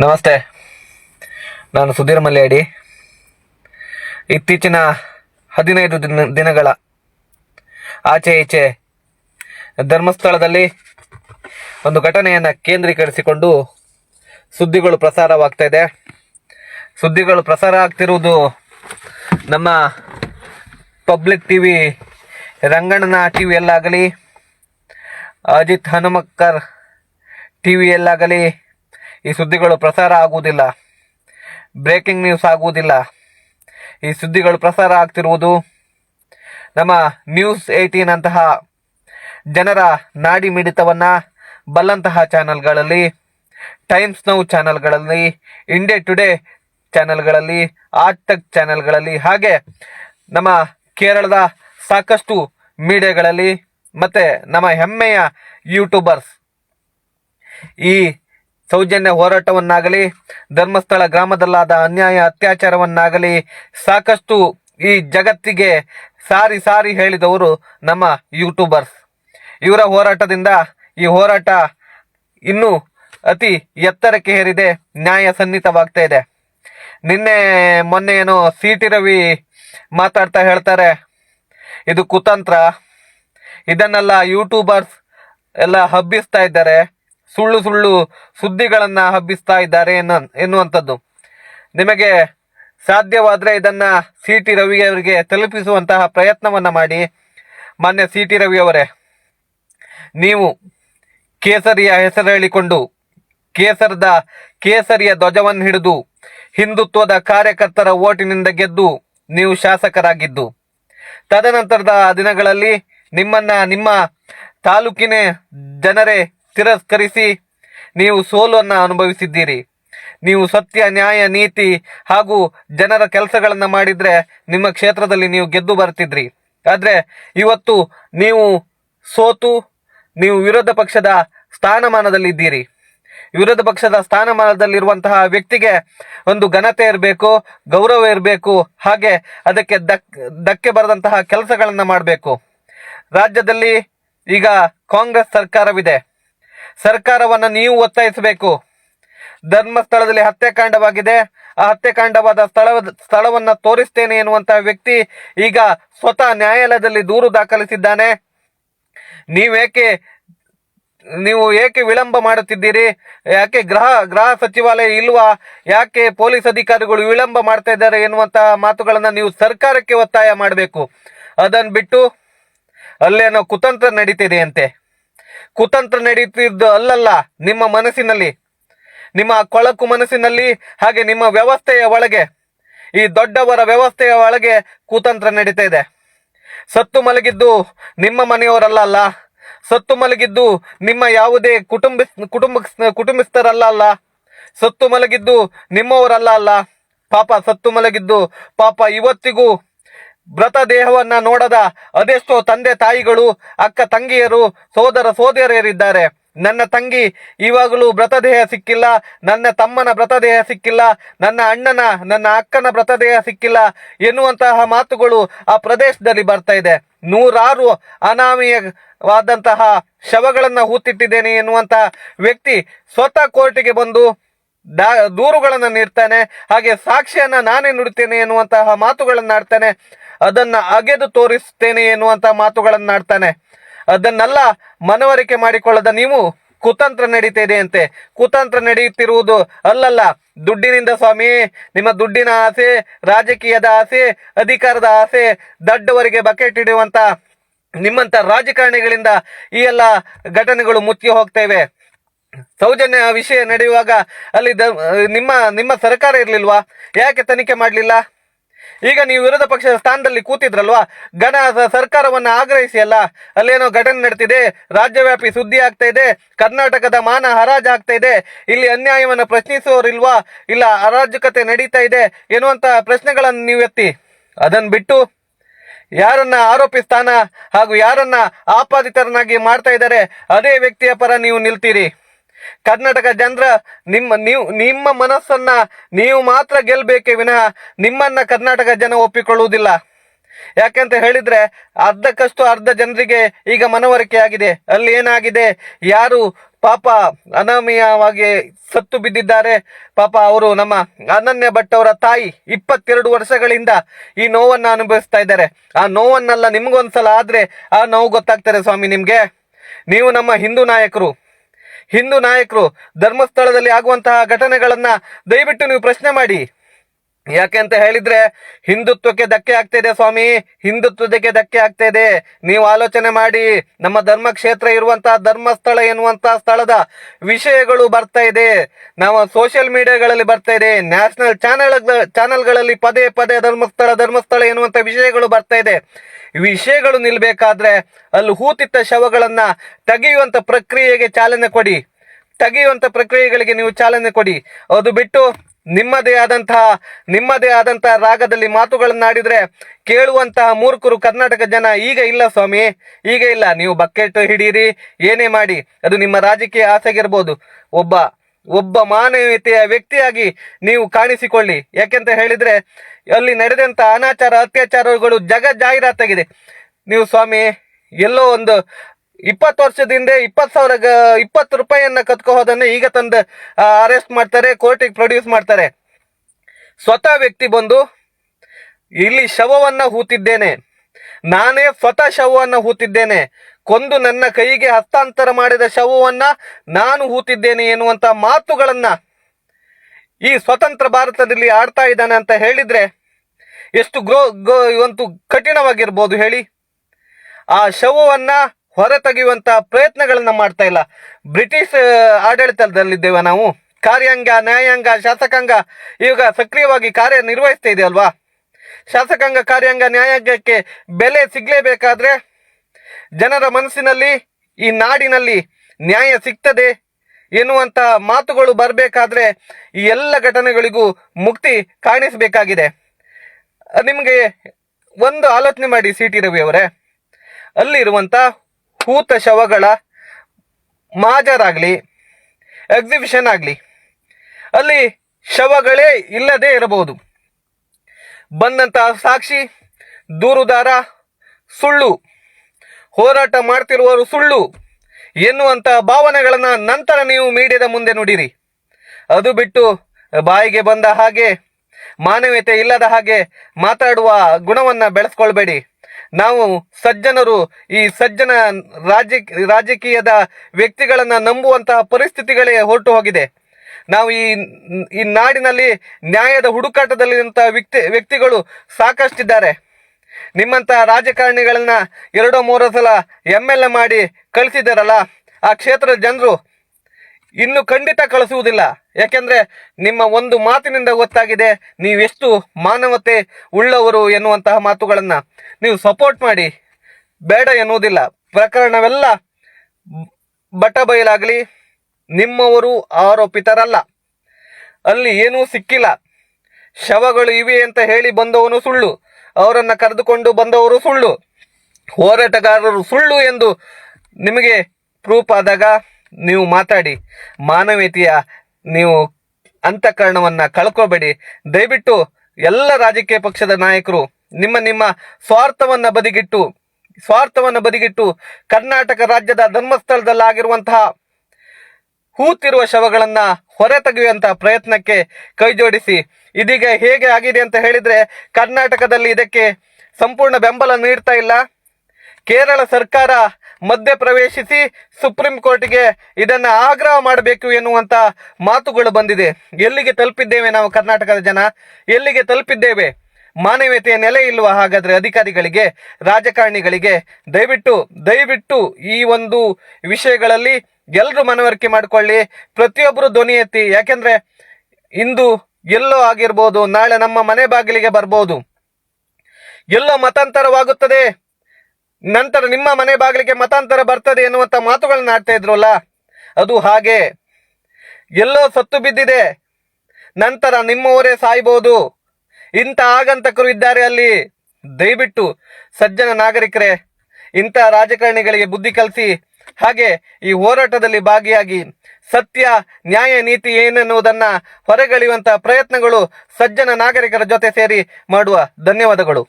ನಮಸ್ತೆ. ನಾನು ಸುಧೀರ್ ಮಲ್ಯಾಡಿ ಇತ್ತೀಚಿನ ಹದಿನೈದು ದಿನ, ದಿನಗಳ ಆಚೆ ಈಚೆ ಧರ್ಮಸ್ಥಳದಲ್ಲಿ ಒಂದು ಘಟನೆಯನ್ನು ಕೇಂದ್ರೀಕರಿಸಿಕೊಂಡು ಸುದ್ದಿಗಳು ಪ್ರಸಾರವಾಗ್ತಾ ಇದೆ. ಸುದ್ದಿಗಳು ಪ್ರಸಾರ ಆಗ್ತಿರುವುದು ನಮ್ಮ ಪಬ್ಲಿಕ್ ಟಿ ವಿ ರಂಗಣ್ಣನ ಟಿ ವಿಯಲ್ಲಾಗಲಿ ಅಜಿತ್ ಹನುಮಕ್ಕರ್ ಟಿ ವಿಯಲ್ಲಾಗಲಿ ಈ ಸುದ್ದಿಗಳು ಪ್ರಸಾರ ಆಗುವುದಿಲ್ಲ. ಬ್ರೇಕಿಂಗ್ ನ್ಯೂಸ್ ಆಗುವುದಿಲ್ಲ. ಈ ಸುದ್ದಿಗಳು ಪ್ರಸಾರ ಆಗ್ತಿರುವುದು ನಮ್ಮ ನ್ಯೂಸ್ ಏಯ್ಟೀನ್ ಅಂತಹ ಜನರ ನಾಡಿ ಮಿಡಿತವನ್ನು ಬಲ್ಲಂತಹ ಚಾನಲ್ಗಳಲ್ಲಿ ಟೈಮ್ಸ್ ನೌ ಚಾನಲ್ಗಳಲ್ಲಿ ಇಂಡಿಯಾ ಟುಡೇ ಚಾನಲ್ಗಳಲ್ಲಿ ಆಟಕ್ ಚಾನಲ್ಗಳಲ್ಲಿ, ಹಾಗೆ ನಮ್ಮ ಕೇರಳದ ಸಾಕಷ್ಟು ಮೀಡಿಯಾಗಳಲ್ಲಿ ಮತ್ತು ನಮ್ಮ ಹೆಮ್ಮೆಯ ಯೂಟ್ಯೂಬರ್ಸ್ ಈ ಸೌಜನ್ಯ ಹೋರಾಟವನ್ನಾಗಲಿ, ಧರ್ಮಸ್ಥಳ ಗ್ರಾಮದಲ್ಲಾದ ಅನ್ಯಾಯ ಅತ್ಯಾಚಾರವನ್ನಾಗಲಿ ಸಾಕಷ್ಟು ಈ ಜಗತ್ತಿಗೆ ಸಾರಿ ಸಾರಿ ಹೇಳಿದವರು ನಮ್ಮ ಯೂಟ್ಯೂಬರ್ಸ್. ಇವರ ಹೋರಾಟದಿಂದ ಈ ಹೋರಾಟ ಇನ್ನೂ ಅತಿ ಎತ್ತರಕ್ಕೆ ಏರಿದೆ, ನ್ಯಾಯ ಸನ್ನಿಹಿತವಾಗ್ತಾ ಇದೆ. ನಿನ್ನೆ ಮೊನ್ನೆ ಏನೋ ಸಿ ಟಿ ರವಿ ಮಾತಾಡ್ತಾ ಹೇಳ್ತಾರೆ, ಇದು ಕುತಂತ್ರ. ಇದನ್ನೆಲ್ಲ ಯೂಟ್ಯೂಬರ್ಸ್ ಎಲ್ಲ ಹಬ್ಬಿಸ್ತಾ ಇದ್ದಾರೆ. ಸುಳ್ಳು ಸುಳ್ಳು ಸುದ್ದಿಗಳನ್ನು ಹಬ್ಬಿಸ್ತಾ ಇದ್ದಾರೆ ಎನ್ನ, ಎನ್ನುವಂಥದ್ದು. ನಿಮಗೆ ಸಾಧ್ಯವಾದರೆ ಇದನ್ನ ಸಿ ಟಿ ರವಿ ಅವರಿಗೆ ತಲುಪಿಸುವಂತಹ ಪ್ರಯತ್ನವನ್ನ ಮಾಡಿ. ಮಾನ್ಯ ಸಿ ಟಿ ರವಿ ಅವರೇ, ನೀವು ಕೇಸರಿಯ ಹೆಸರು ಹೇಳಿಕೊಂಡು, ಕೇಸರದ ಕೇಸರಿಯ ಧ್ವಜವನ್ನು ಹಿಡಿದು, ಹಿಂದುತ್ವದ ಕಾರ್ಯಕರ್ತರ ಓಟಿನಿಂದ ಗೆದ್ದು, ನೀವು ಶಾಸಕರಾಗಿದ್ದು. ತದನಂತರದ ದಿನಗಳಲ್ಲಿ ನಿಮ್ಮನ್ನ ನಿಮ್ಮ ತಾಲೂಕಿನ ಜನರೇ ತಿರಸ್ಕರಿಸಿ ನೀವು ಸೋಲನ್ನು ಅನುಭವಿಸಿದ್ದೀರಿ. ನೀವು ಸತ್ಯ, ನ್ಯಾಯ, ನೀತಿ ಹಾಗೂ ಜನರ ಕೆಲಸಗಳನ್ನು ಮಾಡಿದರೆ ನಿಮ್ಮ ಕ್ಷೇತ್ರದಲ್ಲಿ ನೀವು ಗೆದ್ದು ಬರ್ತಿದ್ರಿ. ಆದರೆ ಇವತ್ತು ನೀವು ಸೋತು, ನೀವು ವಿರೋಧ ಪಕ್ಷದ ಸ್ಥಾನಮಾನದಲ್ಲಿದ್ದೀರಿ ವಿರೋಧ ಪಕ್ಷದ ಸ್ಥಾನಮಾನದಲ್ಲಿರುವಂತಹ ವ್ಯಕ್ತಿಗೆ ಒಂದು ಘನತೆ ಇರಬೇಕು, ಗೌರವ ಇರಬೇಕು, ಹಾಗೆ ಅದಕ್ಕೆ ದಕ್ ಧಕ್ಕೆ ಬರದಂತಹ ಕೆಲಸಗಳನ್ನು ಮಾಡಬೇಕು. ರಾಜ್ಯದಲ್ಲಿ ಈಗ ಕಾಂಗ್ರೆಸ್ ಸರ್ಕಾರವಿದೆ. ಸರ್ಕಾರವನ್ನು ನೀವು ಒತ್ತಾಯಿಸಬೇಕು. ಧರ್ಮಸ್ಥಳದಲ್ಲಿ ಹತ್ಯಾಕಾಂಡವಾಗಿದೆ ಆ ಹತ್ಯಾಕಾಂಡವಾದ ಸ್ಥಳ, ಸ್ಥಳವನ್ನ ತೋರಿಸ್ತೇನೆ ಎನ್ನುವಂತಹ ವ್ಯಕ್ತಿ ಈಗ ಸ್ವತಃ ನ್ಯಾಯಾಲಯದಲ್ಲಿ ದೂರು ದಾಖಲಿಸಿದ್ದಾನೆ. ನೀವೇಕೆ, ನೀವು ಏಕೆ ವಿಳಂಬ ಮಾಡುತ್ತಿದ್ದೀರಿ? ಯಾಕೆ ಗೃಹ ಗೃಹ ಸಚಿವಾಲಯ ಇಲ್ವಾ? ಯಾಕೆ ಪೊಲೀಸ್ ಅಧಿಕಾರಿಗಳು ವಿಳಂಬ ಮಾಡ್ತಾ ಇದ್ದಾರೆ ಎನ್ನುವಂತಹ ಮಾತುಗಳನ್ನು ನೀವು ಸರ್ಕಾರಕ್ಕೆ ಒತ್ತಾಯ ಮಾಡಬೇಕು. ಅದನ್ನು ಬಿಟ್ಟು ಅಲ್ಲೇನೋ ಕುತಂತ್ರ ನಡೀತಿದೆ ಅಂತೆ ಕುತಂತ್ರ ನಡೆಯುತ್ತಿದ್ದು ಅಲ್ಲಲ್ಲ ನಿಮ್ಮ ಮನಸ್ಸಿನಲ್ಲಿ, ನಿಮ್ಮ ಕೊಳಕು ಮನಸ್ಸಿನಲ್ಲಿ, ಹಾಗೆ ನಿಮ್ಮ ವ್ಯವಸ್ಥೆಯ ಒಳಗೆ, ಈ ದೊಡ್ಡವರ ವ್ಯವಸ್ಥೆಯ ಒಳಗೆ ಕುತಂತ್ರ ನಡೀತಾ ಇದೆ. ಸತ್ತು ಮಲಗಿದ್ದು ನಿಮ್ಮ ಮನೆಯವರಲ್ಲ ಅಲ್ಲ, ಸತ್ತು ಮಲಗಿದ್ದು ನಿಮ್ಮ ಯಾವುದೇ ಕುಟುಂಬ ಕುಟುಂಬ, ಕುಟುಂಬಸ್ಥರಲ್ಲ ಅಲ್ಲ, ಸತ್ತು ಮಲಗಿದ್ದು ನಿಮ್ಮವರಲ್ಲ ಅಲ್ಲ. ಪಾಪ ಸತ್ತು ಮಲಗಿದ್ದು ಪಾಪ ಇವತ್ತಿಗೂ ಮೃತ ದೇಹವನ್ನ ನೋಡದ ಅದೆಷ್ಟೋ ತಂದೆ ತಾಯಿಗಳು, ಅಕ್ಕ ತಂಗಿಯರು, ಸೋದರ ಸೋದರಿಯರಿದ್ದಾರೆ. ನನ್ನ ತಂಗಿ ಇವಾಗಲೂ ಮೃತದೇಹ ಸಿಕ್ಕಿಲ್ಲ, ನನ್ನ ತಮ್ಮನ ಮೃತದೇಹ ಸಿಕ್ಕಿಲ್ಲ, ನನ್ನ ಅಣ್ಣನ, ನನ್ನ ಅಕ್ಕನ ಮೃತದೇಹ ಸಿಕ್ಕಿಲ್ಲ ಎನ್ನುವಂತಹ ಮಾತುಗಳು ಆ ಪ್ರದೇಶದಲ್ಲಿ ಬರ್ತಾ ಇದೆ. ನೂರಾರು ಅನಾಮೀಯವಾದಂತಹ ಶವಗಳನ್ನ ಹೂತಿಟ್ಟಿದ್ದೇನೆ ಎನ್ನುವಂತಹ ವ್ಯಕ್ತಿ ಸ್ವತಃ ಕೋರ್ಟಿಗೆ ಬಂದು ದೂರುಗಳನ್ನು ನೀಡ್ತಾನೆ, ಹಾಗೆ ಸಾಕ್ಷಿಯನ್ನ ನಾನೇ ನೋಡುತ್ತೇನೆ ಎನ್ನುವಂತಹ ಮಾತುಗಳನ್ನು ಆಡ್ತಾನೆ ಅದನ್ನ ಅಗೆದು ತೋರಿಸ್ತೇನೆ ಎನ್ನುವಂತಹ ಮಾತುಗಳನ್ನಾಡ್ತಾನೆ ಅದನ್ನೆಲ್ಲ ಮನವರಿಕೆ ಮಾಡಿಕೊಳ್ಳದ ನೀವು ಕುತಂತ್ರ ನಡೀತಾ ಇದೆ ಅಂತೆ ಕುತಂತ್ರ ನಡೆಯುತ್ತಿರುವುದು ಅಲ್ಲಲ್ಲ, ದುಡ್ಡಿನಿಂದ ಸ್ವಾಮಿ, ನಿಮ್ಮ ದುಡ್ಡಿನ ಆಸೆ, ರಾಜಕೀಯದ ಆಸೆ, ಅಧಿಕಾರದ ಆಸೆ, ದಡ್ಡವರಿಗೆ ಬಕೆಟ್ ಹಿಡಿಯುವಂತ ನಿಮ್ಮಂತ ರಾಜಕಾರಣಿಗಳಿಂದ ಈ ಎಲ್ಲ ಘಟನೆಗಳು ಮುಚ್ಚಿ ಹೋಗ್ತೇವೆ. ಸೌಜನ್ಯ ವಿಷಯ ನಡೆಯುವಾಗ ಅಲ್ಲಿ ನಿಮ್ಮ ನಿಮ್ಮ ಸರ್ಕಾರ ಇರ್ಲಿಲ್ವಾ? ಯಾಕೆ ತನಿಖೆ ಮಾಡಲಿಲ್ಲ? ಈಗ ನೀವು ವಿರೋಧ ಪಕ್ಷದ ಸ್ಥಾನದಲ್ಲಿ ಕೂತಿದ್ರಲ್ವಾ? ಗಣ ಸರ್ಕಾರವನ್ನು ಆಗ್ರಹಿಸಿ ಅಲ್ಲ ಅಲ್ಲೇನೋ ಘಟನೆ ನಡೆದಿದೆ ರಾಜ್ಯವ್ಯಾಪಿ ಸುದ್ದಿ ಆಗ್ತಾ ಇದೆ, ಕರ್ನಾಟಕದ ಮಾನ ಹರಾಜು ಆಗ್ತಾ ಇದೆ, ಇಲ್ಲಿ ಅನ್ಯಾಯವನ್ನು ಪ್ರಶ್ನಿಸುವವರಿಲ್ವಾ ಇಲ್ಲ ಅರಾಜಕತೆ ನಡೀತಾ ಇದೆ ಎನ್ನುವಂತಹ ಪ್ರಶ್ನೆಗಳನ್ನು ನೀವು ಎತ್ತಿ. ಅದನ್ನು ಬಿಟ್ಟು ಯಾರನ್ನ ಆರೋಪಿಸ್ತಾನ ಹಾಗೂ ಯಾರನ್ನ ಆಪಾದಿತರನ್ನಾಗಿ ಮಾಡ್ತಾ ಇದ್ದಾರೆ, ಅದೇ ವ್ಯಕ್ತಿಯ ಪರ ನೀವು ನಿಲ್ತೀರಿ. ಕರ್ನಾಟಕ ಜನರ, ನಿಮ್ಮ, ನೀವು, ನಿಮ್ಮ ಮನಸ್ಸನ್ನ ನೀವು ಮಾತ್ರ ಗೆಲ್ಲಬೇಕೇ ವಿನಃ ನಿಮ್ಮನ್ನ ಕರ್ನಾಟಕ ಜನ ಒಪ್ಪಿಕೊಳ್ಳುವುದಿಲ್ಲ. ಯಾಕೆಂತ ಹೇಳಿದ್ರೆ, ಅರ್ಧಕ್ಕಷ್ಟು ಅರ್ಧ ಜನರಿಗೆ ಈಗ ಮನವರಿಕೆ ಆಗಿದೆ. ಅಲ್ಲಿ ಏನಾಗಿದೆ? ಯಾರು ಪಾಪ ಅನಾಮೀಯವಾಗಿ ಸತ್ತು ಬಿದ್ದಿದ್ದಾರೆ. ಪಾಪ ಅವರು ನಮ್ಮ ಅನನ್ಯ ಭಟ್ ಅವರ ತಾಯಿ ಇಪ್ಪತ್ತೆರಡು ವರ್ಷಗಳಿಂದ ಈ ನೋವನ್ನ ಅನುಭವಿಸ್ತಾ ಇದ್ದಾರೆ. ಆ ನೋವನ್ನೆಲ್ಲ ನಿಮ್ಗೊಂದ್ಸಲ ಆದ್ರೆ ಆ ನೋವು ಗೊತ್ತಾಗ್ತಾರೆ ಸ್ವಾಮಿ ನಿಮ್ಗೆ. ನೀವು ನಮ್ಮ ಹಿಂದೂ ನಾಯಕರು. ಹಿಂದೂ ನಾಯಕರು ಧರ್ಮಸ್ಥಳದಲ್ಲಿ ಆಗುವಂತಹ ಘಟನೆಗಳನ್ನ ದಯವಿಟ್ಟು ನೀವು ಪ್ರಶ್ನೆ ಮಾಡಿ. ಯಾಕೆ ಅಂತ ಹೇಳಿದ್ರೆ, ಹಿಂದುತ್ವಕ್ಕೆ ಧಕ್ಕೆ ಆಗ್ತಾ ಇದೆ ಸ್ವಾಮಿ ಹಿಂದುತ್ವದಕ್ಕೆ ಧಕ್ಕೆ ಆಗ್ತಾ ಇದೆ. ನೀವು ಆಲೋಚನೆ ಮಾಡಿ, ನಮ್ಮ ಧರ್ಮ ಕ್ಷೇತ್ರ ಇರುವಂತಹ ಧರ್ಮಸ್ಥಳ ಎನ್ನುವಂತಹ ಸ್ಥಳದ ವಿಷಯಗಳು ಬರ್ತಾ ಇದೆ. ನಾವು ಸೋಷಿಯಲ್ ಮೀಡಿಯಾಗಳಲ್ಲಿ ಬರ್ತಾ ಇದೆ ನ್ಯಾಷನಲ್ ಚಾನೆಲ್ ಚಾನೆಲ್ಗಳಲ್ಲಿ ಪದೇ ಪದೇ ಧರ್ಮಸ್ಥಳ ಧರ್ಮಸ್ಥಳ ಎನ್ನುವಂಥ ವಿಷಯಗಳು ಬರ್ತಾ ಇದೆ. ವಿಷಯಗಳು ನಿಲ್ಬೇಕಾದ್ರೆ ಅಲ್ಲಿ ಹೂತಿತ್ತ ಶವಗಳನ್ನ ತೆಗೆಯುವಂತ ಪ್ರಕ್ರಿಯೆಗೆ ಚಾಲನೆ ಕೊಡಿ. ತೆಗೆಯುವಂತ ಪ್ರಕ್ರಿಯೆಗಳಿಗೆ ನೀವು ಚಾಲನೆ ಕೊಡಿ. ಅದು ಬಿಟ್ಟು ನಿಮ್ಮದೇ ಆದಂತಹ ನಿಮ್ಮದೇ ಆದಂತಹ ರಾಗದಲ್ಲಿ ಮಾತುಗಳನ್ನಾಡಿದ್ರೆ ಕೇಳುವಂತಹ ಮೂರ್ಖರು ಕರ್ನಾಟಕ ಜನ ಈಗ ಇಲ್ಲ ಸ್ವಾಮಿ, ಈಗ ಇಲ್ಲ. ನೀವು ಬಕೆಟ್ ಹಿಡೀರಿ, ಏನೇ ಮಾಡಿ. ಅದು ನಿಮ್ಮ ರಾಜಕೀಯ ಆಸೆಗಿರ್ಬೋದು. ಒಬ್ಬ ಒಬ್ಬ ಮಾನವೀಯತೆಯ ವ್ಯಕ್ತಿಯಾಗಿ ನೀವು ಕಾಣಿಸಿಕೊಳ್ಳಿ. ಯಾಕೆಂತ ಹೇಳಿದ್ರೆ, ಅಲ್ಲಿ ನಡೆದಂತ ಅನಾಚಾರ, ಅತ್ಯಾಚಾರಗಳು ಜಗ ಜಾಹೀರಾತಾಗಿದೆ ನೀವು ಸ್ವಾಮಿ, ಎಲ್ಲೋ ಒಂದು ಇಪ್ಪತ್ತು ವರ್ಷದಿಂದ ಇಪ್ಪತ್ತು ಸಾವಿರ ಇಪ್ಪತ್ತು ರೂಪಾಯಿಯನ್ನ ಕತ್ಕೋ ಹೋದನ್ನ ಈಗ ತಂದು ಅರೆಸ್ಟ್ ಮಾಡ್ತಾರೆ ಕೋರ್ಟಿಗೆ ಪ್ರೊಡ್ಯೂಸ್ ಮಾಡ್ತಾರೆ. ಸ್ವತಃ ವ್ಯಕ್ತಿ ಬಂದು, ಇಲ್ಲಿ ಶವವನ್ನ ಹೂತಿದ್ದೇನೆ. ನಾನೇ ಸ್ವತಃ ಶವವನ್ನ ಹೂತಿದ್ದೇನೆ. ಕೊಂದು ನನ್ನ ಕೈಗೆ ಹಸ್ತಾಂತರ ಮಾಡಿದ ಶವವನ್ನ ನಾನು ಹೂತಿದ್ದೇನೆ ಎನ್ನುವಂತ ಮಾತುಗಳನ್ನ ಈ ಸ್ವತಂತ್ರ ಭಾರತದಲ್ಲಿ ಆಡ್ತಾ ಇದ್ದಾನೆ ಅಂತ ಹೇಳಿದ್ರೆ ಎಷ್ಟು ಗ್ರೋ ಗೋ ಇವಂತೂ ಕಠಿಣವಾಗಿರ್ಬೋದು ಹೇಳಿ. ಆ ಶವವನ್ನ ಹೊರ ತೆಗೆಯುವಂಥ ಪ್ರಯತ್ನಗಳನ್ನು ಮಾಡ್ತಾ ಇಲ್ಲ. ಬ್ರಿಟಿಷ್ ಆಡಳಿತದಲ್ಲಿದ್ದೇವೆ ನಾವು. ಕಾರ್ಯಾಂಗ, ನ್ಯಾಯಾಂಗ, ಶಾಸಕಾಂಗ, ಈಗ ಸಕ್ರಿಯವಾಗಿ ಕಾರ್ಯನಿರ್ವಹಿಸ್ತಾ ಇದೆ ಅಲ್ವಾ ಶಾಸಕಾಂಗ, ಕಾರ್ಯಾಂಗ, ನ್ಯಾಯಾಂಗಕ್ಕೆ ಬೆಲೆ ಸಿಗಲೇಬೇಕಾದ್ರೆ ಜನರ ಮನಸ್ಸಿನಲ್ಲಿ ಈ ನಾಡಿನಲ್ಲಿ ನ್ಯಾಯ ಸಿಗ್ತದೆ ಎನ್ನುವಂತ ಮಾತುಗಳು ಬರಬೇಕಾದ್ರೆ ಈ ಎಲ್ಲ ಘಟನೆಗಳಿಗೂ ಮುಕ್ತಿ ಕಾಣಿಸಬೇಕಾಗಿದೆ. ನಿಮಗೆ ಒಂದು ಆಲೋಚನೆ ಮಾಡಿ ಸಿ ಟಿ ರವಿ ಅವರೇ ಅಲ್ಲಿರುವಂತ ಹೂತ ಶವಗಳ ಮಾಜರಾಗಲಿ ಎಕ್ಸಿಬಿಷನ್ ಆಗಲಿ, ಅಲ್ಲಿ ಶವಗಳೇ ಇಲ್ಲದೆ ಇರಬಹುದು. ಬಂದಂತಹ ಸಾಕ್ಷಿ, ದೂರುದಾರ ಸುಳ್ಳು, ಹೋರಾಟ ಮಾಡ್ತಿರುವವರು ಸುಳ್ಳು ಎನ್ನುವಂತಹ ಭಾವನೆಗಳನ್ನು ನಂತರ ನೀವು ಮೀಡಿಯಾದ ಮುಂದೆ ನುಡಿರಿ. ಅದು ಬಿಟ್ಟು ಬಾಯಿಗೆ ಬಂದ ಹಾಗೆ ಮಾನವೀಯತೆ ಇಲ್ಲದ ಹಾಗೆ ಮಾತಾಡುವ ಗುಣವನ್ನು ಬೆಳೆಸ್ಕೊಳ್ಬೇಡಿ. ನಾವು ಸಜ್ಜನರು, ಈ ಸಜ್ಜನ ರಾಜ, ರಾಜಕೀಯದ ವ್ಯಕ್ತಿಗಳನ್ನು ನಂಬುವಂತಹ ಪರಿಸ್ಥಿತಿಗಳೇ ಹೊರಟು ಹೋಗಿದೆ ನಾವು ಈ ಈ ನಾಡಿನಲ್ಲಿ ನ್ಯಾಯದ ಹುಡುಕಾಟದಲ್ಲಿರುವಂತಹ ವ್ಯಕ್ತಿ, ವ್ಯಕ್ತಿಗಳು ಸಾಕಷ್ಟಿದ್ದಾರೆ. ನಿಮ್ಮಂತಹ ರಾಜಕಾರಣಿಗಳನ್ನ ಎರಡೋ ಮೂರೋ ಸಲ ಎಂ ಎಲ್ ಎ ಮಾಡಿ ಕಳಿಸಿದಾರಲ್ಲ ಆ ಕ್ಷೇತ್ರದ ಜನರು ಇನ್ನು ಖಂಡಿತ ಕಳಿಸುವುದಿಲ್ಲ. ಯಾಕೆಂದ್ರೆ ನಿಮ್ಮ ಒಂದು ಮಾತಿನಿಂದ ಗೊತ್ತಾಗಿದೆ ನೀವೆಷ್ಟು ಮಾನವತೆ ಉಳ್ಳವರು ಎನ್ನುವಂತಹ ಮಾತುಗಳನ್ನು. ನೀವು ಸಪೋರ್ಟ್ ಮಾಡಿ. ಬೇಡ ಎನ್ನುವುದಿಲ್ಲ. ಪ್ರಕರಣವೆಲ್ಲ ಬಟ ಬಯಲಾಗಲಿ, ನಿಮ್ಮವರು ಆರೋಪಿತರಲ್ಲ. ಅಲ್ಲಿ ಏನೂ ಸಿಕ್ಕಿಲ್ಲ. ಶವಗಳು ಇವೆ ಅಂತ ಹೇಳಿ ಬಂದವನು ಸುಳ್ಳು. ಅವರನ್ನು ಕರೆದುಕೊಂಡು ಬಂದವರು ಸುಳ್ಳು. ಹೋರಾಟಗಾರರು ಸುಳ್ಳು ಎಂದು ನಿಮಗೆ ಪ್ರೂಫ್ ಆದಾಗ ನೀವು ಮಾತಾಡಿ. ಮಾನವೀಯತೆಯ ನೀವು ಅಂತಃಕರಣವನ್ನ ಕಳ್ಕೋಬೇಡಿ. ದಯವಿಟ್ಟು ಎಲ್ಲ ರಾಜಕೀಯ ಪಕ್ಷದ ನಾಯಕರು ನಿಮ್ಮ ನಿಮ್ಮ ಸ್ವಾರ್ಥವನ್ನ ಬದಿಗಿಟ್ಟು ಸ್ವಾರ್ಥವನ್ನ ಬದಿಗಿಟ್ಟು ಕರ್ನಾಟಕ ರಾಜ್ಯದ ಧರ್ಮಸ್ಥಳದಲ್ಲಾಗಿರುವಂತಹ ಹೂತಿರುವ ಶವಗಳನ್ನ ಹೊರ ತೆಗೆಯುವಂತಹ ಪ್ರಯತ್ನಕ್ಕೆ ಕೈಜೋಡಿಸಿ ಇದೀಗ ಹೇಗೆ ಆಗಿದೆ ಅಂತ ಹೇಳಿದ್ರೆ ಕರ್ನಾಟಕದಲ್ಲಿ ಇದಕ್ಕೆ ಸಂಪೂರ್ಣ ಬೆಂಬಲ ನೀಡ್ತಾ ಇಲ್ಲ. ಕೇರಳ ಸರ್ಕಾರ ಮಧ್ಯ ಪ್ರವೇಶಿಸಿ ಸುಪ್ರೀಂ ಕೋರ್ಟ್ಗೆ ಇದನ್ನ ಆಗ್ರಹ ಮಾಡಬೇಕು ಎನ್ನುವಂಥ ಮಾತುಗಳು ಬಂದಿದೆ. ಎಲ್ಲಿಗೆ ತಲುಪಿದ್ದೇವೆ ನಾವು ಕರ್ನಾಟಕದ ಜನ? ಎಲ್ಲಿಗೆ ತಲುಪಿದ್ದೇವೆ? ಮಾನವೀಯತೆಯ ನೆಲೆ ಇಲ್ವಾ ಹಾಗಾದ್ರೆ ಅಧಿಕಾರಿಗಳಿಗೆ, ರಾಜಕಾರಣಿಗಳಿಗೆ? ದಯವಿಟ್ಟು ದಯವಿಟ್ಟು ಈ ಒಂದು ವಿಷಯಗಳಲ್ಲಿ ಎಲ್ಲರೂ ಮನವರಿಕೆ ಮಾಡಿಕೊಳ್ಳಿ. ಪ್ರತಿಯೊಬ್ಬರು ಧ್ವನಿ ಎತ್ತಿ. ಯಾಕೆಂದ್ರೆ ಇಂದು ಎಲ್ಲೋ ಆಗಿರ್ಬೋದು, ನಾಳೆ ನಮ್ಮ ಮನೆ ಬಾಗಿಲಿಗೆ ಬರ್ಬೋದು. ಎಲ್ಲೋ ಮತಾಂತರವಾಗುತ್ತದೆ. ನಂತರ ನಿಮ್ಮ ಮನೆ ಬಾಗಿಲಿಗೆ ಮತಾಂತರ ಬರ್ತದೆ ಎನ್ನುವಂತ ಮಾತುಗಳನ್ನ ಆಡ್ತಾ ಇದ್ರಲ್ಲ? ಅದು ಹಾಗೆ. ಎಲ್ಲೋ ಸತ್ತು ಬಿದ್ದಿದೆ. ನಂತರ ನಿಮ್ಮವರೇ ಸಾಯ್ಬೋದು. ಇಂಥ ಆಗಂತಕರು ಇದ್ದಾರೆ ಅಲ್ಲಿ. ದಯವಿಟ್ಟು ಸಜ್ಜನ ನಾಗರಿಕರೇ, ಇಂಥ ರಾಜಕಾರಣಿಗಳಿಗೆ ಬುದ್ಧಿ ಕಲಿಸಿ. ಹಾಗೆ ಈ ಹೋರಾಟದಲ್ಲಿ ಭಾಗಿಯಾಗಿ ಸತ್ಯ, ನ್ಯಾಯ, ನೀತಿ ಏನೆನ್ನುವುದನ್ನ ಹೊರಗೆಳೆಯುವಂತಹ ಪ್ರಯತ್ನಗಳು ಸಜ್ಜನ ನಾಗರಿಕರ ಜೊತೆ ಸೇರಿ ಮಾಡುವ ಧನ್ಯವಾದಗಳು.